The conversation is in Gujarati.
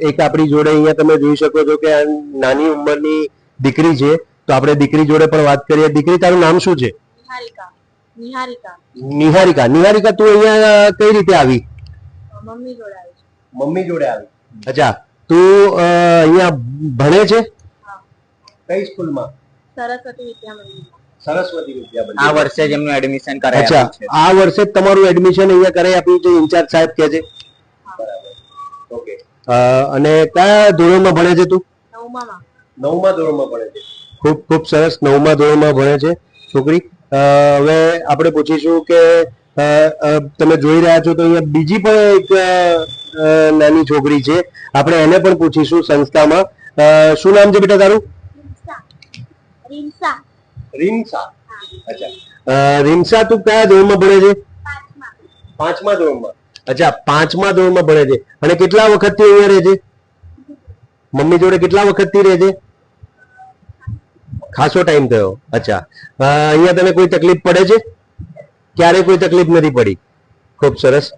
એક આપણી જોડે અહીંયા તમે જોઈ શકો છો કે નાની ઉંમરની દીકરી છે. તો આપણે દીકરી જોડે પણ વાત કરીએ. દીકરી તારું નામ શું છે? નિહારિકા. નિહારિકા. નિહારિકા. નિહારિકા તું અહીંયા કઈ રીતે આવી? મમ્મી જોડે આવી મમ્મી જોડે આવી. અચ્છા. તું અહીંયા ભણે છે? કઈ સ્કૂલમાં? સરસ્વતી વિદ્યા મંદિરમાં સરસ્વતી વિદ્યા આ વર્ષે જ એમનું એડમિશન કરાય અચ્છા. આ વર્ષે તમારું એડમિશન અહીંયા કરાવી આપ્યું છે. ઇન્ચાર્જ સાહેબ કે છે. અને કયા ધોરણમાં ભણે છે તું? નવમા ધોરણમાં ભણે છે. ખૂબ ખૂબ સરસ નવમા ધોરણમાં ભણે છે છોકરી. અ, હવે આપણે પૂછીશું કે તમે જોઈ રહ્યા છો તો અહીંયા બીજી પણ એક નાની છોકરી છે. આપણે એને પણ પૂછીશું સંસ્થામાં. અ, શું નામ છે બેટા તારું? રીમસા રીમસા અચ્છા. રીમસા તું કયા ધોરણમાં ભણે છે? પાંચમા. પાંચમા ધોરણમાં. અચ્છા, પાંચમા ધોરણમાં ભણે છે. અને કેટલા વખતથી અહીંયા રહે છે? મમ્મી જોડે કેટલા વખતથી રહે છે? ખાસો ટાઈમ થયો. અચ્છા. અહીંયા તને કોઈ તકલીફ પડે છે? ક્યારે કોઈ તકલીફ નથી પડી? ખૂબ સરસ.